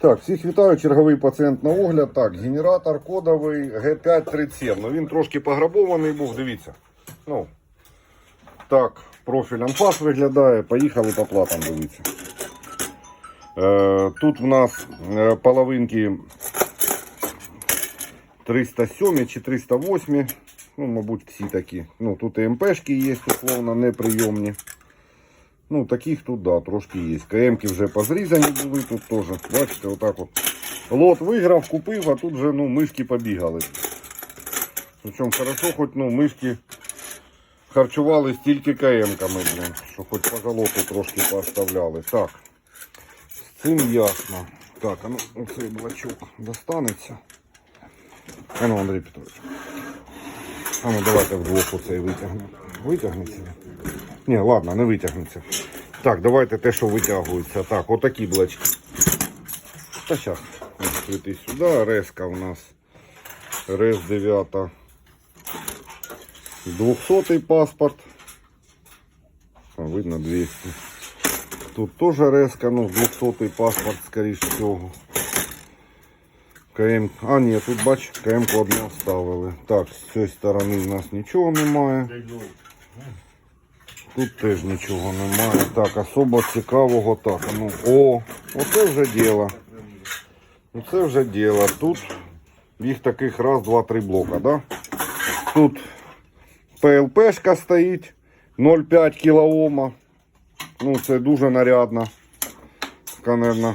Так, всіх вітаю, черговий пацієнт на огляд. Так, генератор кодовий G537. Ну він трошки пограбований був, дивіться. Ну, так, профіль анфас виглядає. Поїхали по платам, дивіться. Е, тут в нас е, половинки 307 чи 308. Ну, мабуть, всі такі. Ну, тут і МПшки є, условно, неприйомні. Ну, таких тут, да, трошки є. КМки вже позрізані були тут теж. Бачите, отак от. Лот виграв, купив, а тут вже ну, мишки побігали. Причому хорошо, хоч ну, мишки харчувались тільки КМками, блін, що хоч по золоту трошки поставляли. Так, з цим ясно. Так, а ну оцей блочок достанеться. А ну, Андрій Петрович. А ну давайте вдвох оцей витягнемо. Витягнеться? Ні, ладно, не витягнеться. Так, давайте те, що витягується. Так, отакі блочки. Та зараз. Світи сюди. Резка у нас. Рез 9. 200 паспорт. А, видно 200. Тут теж резка, ну 200 паспорт, скоріш всього. КМ. А, ні, тут бач, КМ одну оставили. Так, з цієї сторони в нас нічого немає. Тут теж нічого немає. Так, особо цікавого. Так, ну, о, оце вже діло. Оце вже діло. Тут їх таких раз, два, три блока, да? Тут ПЛПшка стоїть 0,5 кілоома. Ну, це дуже нарядно. Така, наверное,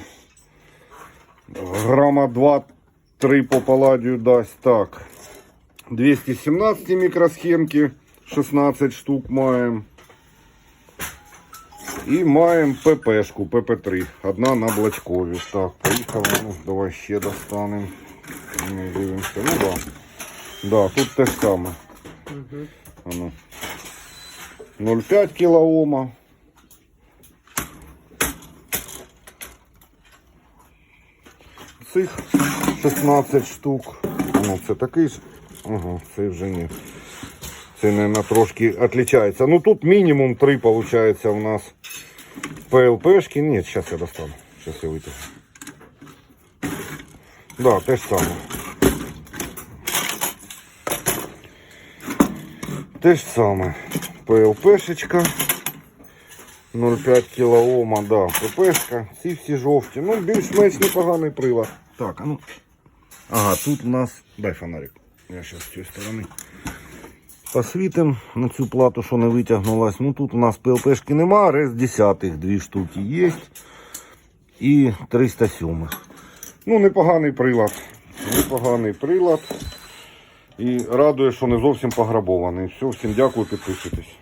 грама 2-3 по паладію дасть. Так. 217 мікросхемки, 16 штук маємо. І маємо ППшку, ПП3. Одна на блочкові. Так, поїхали. Ну, давай ще достанемо. Ну, дивимося. Ну да. Да, тут те ж саме. Ну. 0,5 кілоома. Цих 16 штук. Ну, це такий ж. Ага, цей вже ні. Це, наверное, трошки отличается. Ну тут мінімум 3 получается у нас ПЛПшки. Нет, сейчас я достану. Сейчас я вытягну. Да, те ж саме. Те ж саме. ПЛПшечка. 0,5 кілоома, да, ППшка. Ці всі жовті. Ну, більш-менш непоганий прилад. Так, а ну. Ага, тут у нас. Дай фонарик. Я зараз з цієї сторони. Посвітим на цю плату, що не витягнулась. Ну тут у нас ПЛПшки нема, рез десятих, дві штуки є. І 307. Ну, непоганий прилад. Непоганий прилад. І радує, що не зовсім пограбований. Все, всім дякую, підписуйтесь.